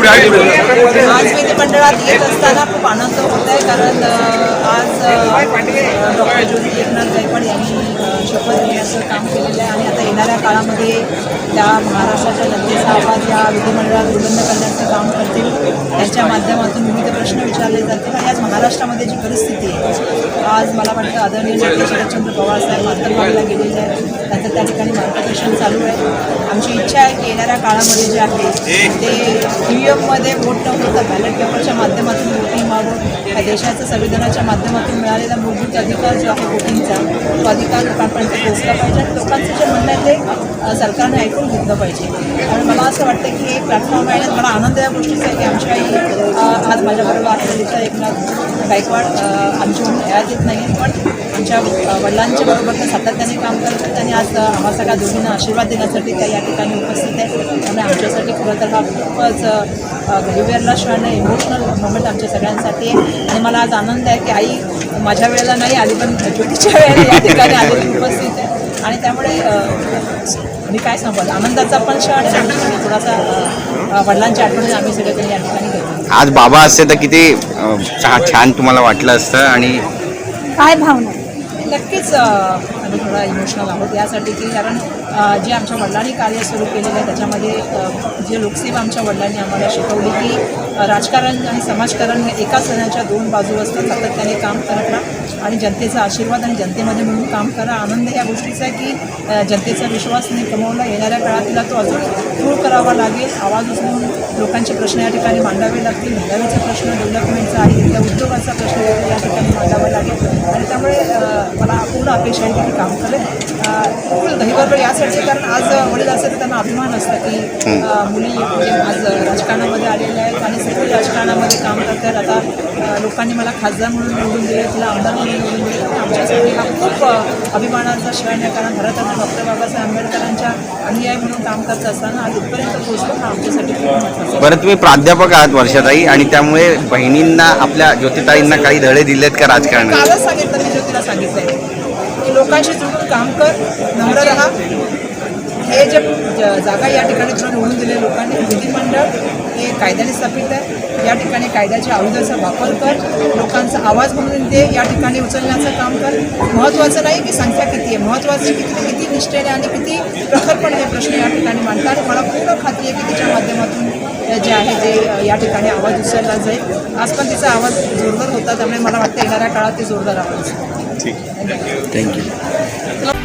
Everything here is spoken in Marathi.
आज विधिमंडळात येत असताना खूप आनंद होत आहे कारण आज डॉक्टर ज्योती एकनाथ गायकवाड यांनी शपथ घेण्याचं काम केलेलं आहे. आणि आता येणाऱ्या काळामध्ये त्या महाराष्ट्राच्या जनतेचा आवाज या विधिमंडळात बुलंद करण्याचं काम करतील. त्यांच्या माध्यमातून विविध प्रश्न विचारले जातील. आणि आज महाराष्ट्रामध्ये जी परिस्थिती आहे आज मला वाटतं आदरणीय शरदचंद्र पवार साहेब अंतर्भागाला गेलेले आहेत. त्यांचं त्या ठिकाणी मार्गदर्शन चालू आहे. आमची इच्छा आहे की येणाऱ्या काळामध्ये जे आहे ते ई व्ही एममध्ये वोट न होता बॅलेट पेपरच्या माध्यमातून वोटिंग या देशाचं संविधानाच्या माध्यमातून मिळालेला मूलभूत अधिकार जो आहे वोटिंगचा तो अधिकार लोकांपर्यंत पोहोचला पाहिजे. आणि लोकांचं जे म्हणणं आहे ते सरकारने ऐकून घेतलं पाहिजे. आणि मला असं वाटतं की हे एक प्लॅटफॉर्म आहे आणि मला आनंद या गोष्टीचा आहे की आमच्या आई आज माझ्याबरोबर असलेलीचा एकनाथ गायकवाड. आमच्या यात येत नाही पण आमच्या वडिलांच्या बरोबर ते सातत्याने काम करत आहेत आणि आज आम्हा सगळ्या दोघींना आशीर्वाद देण्यासाठी त्या या ठिकाणी उपस्थित आहे त्यामुळे आमच्यासाठी खरं तर हा खूपच गहिवेरला क्षण इमोशनल मोमेंट आमच्या सगळ्यांसाठी आहे. आणि मला आज आनंद आहे की आई माझ्या वेळेला नाही आली पण ज्योतीच्या वेळेला या ठिकाणी आलेली उपस्थित आहे. आणि त्यामुळे मी काय सांगू? आनंदाचा पण क्षण आहे आणि थोडासा वडिलांच्या आठवणी आम्ही सगळेजण या ठिकाणी घेतो. आज बाबा असते तर किती छान तुम्हाला वाटलं असतं आणि काय भावना? नक्कीच आम्ही थोडा इमोशनल आहोत यासाठी की कारण जे आमच्या वडिलांनी कार्य सुरू केलेलं आहे त्याच्यामध्ये जे लोकसेवा आमच्या वडिलांनी आम्हाला शिकवली की राजकारण आणि समाजकारण हे एकाच सणाच्या दोन बाजू असतात. सातत्याने काम करत राहा आणि जनतेचा आशीर्वाद आणि जनतेमध्ये म्हणून काम करा. आनंद या गोष्टीचा आहे की जनतेचा विश्वास नाही. कमवला येणाऱ्या काळात तिला तो अजून दूर करावा लागेल. आवाज उचलून लोकांचे प्रश्न या ठिकाणी मांडावे लागतील. मेधावीचा प्रश्न डेव्हलपमेंटचा आहे. त्या उद्योगाचा प्रश्न या ठिकाणी मांडावा लागेल. आणि त्यामुळे पूर्ण अपेक्षा आहे की काम करेल दहीबरोबर यासाठी कारण आज वडील असेल तर त्यांना अभिमान असतो की मुली म्हणजे आज राजकारणामध्ये आलेल्या आहेत आणि सगळे राजकारणामध्ये काम करतात. आता लोकांनी मला खासदार म्हणून निवडून दिले तिला आमदार म्हणून निवडून दिले आमच्यासाठी हा खूप अभिमानाचा क्षण आहे. कारण भारताने डॉक्टर बाबासाहेब आंबेडकरांच्या अनुयायी म्हणून काम करत असताना आज इथपर्यंत पोहोचलो हा आमच्यासाठी. बरं तुम्ही प्राध्यापक आहात वर्षाताई आणि त्यामुळे बहिणींना आपल्या ज्योतिताईंना काही धडे दिलेत का राजकारणात? कालच सांगितलं मी ज्योतीला सांगितलंय. की लोकांशी जुळून काम कर नम्र राहा. हे जे ज- जागा या ठिकाणी तुला निवडून दिले लोकांनी विधिमंडळ हे कायद्याने स्थापित आहे. या ठिकाणी कायद्याच्या आयुधाचा वापर कर लोकांचा आवाज म्हणून दे या ठिकाणी उचलण्याचं काम कर. महत्त्वाचं नाही की संख्या किती आहे महत्त्वाचं की किती किती निष्ठेने आणि किती प्रखरपणे हे प्रश्न या ठिकाणी मांडतात. मला पूर्ण खात्री आहे की तिच्या माध्यमातून जे आहे ते या ठिकाणी आवाज उचलला जाईल. आज पण तिचा आवाज जोरदार होता त्यामुळे मला वाटतं येणाऱ्या काळात ते जोरदार आवाज ঠিক থ্যাংক ইউ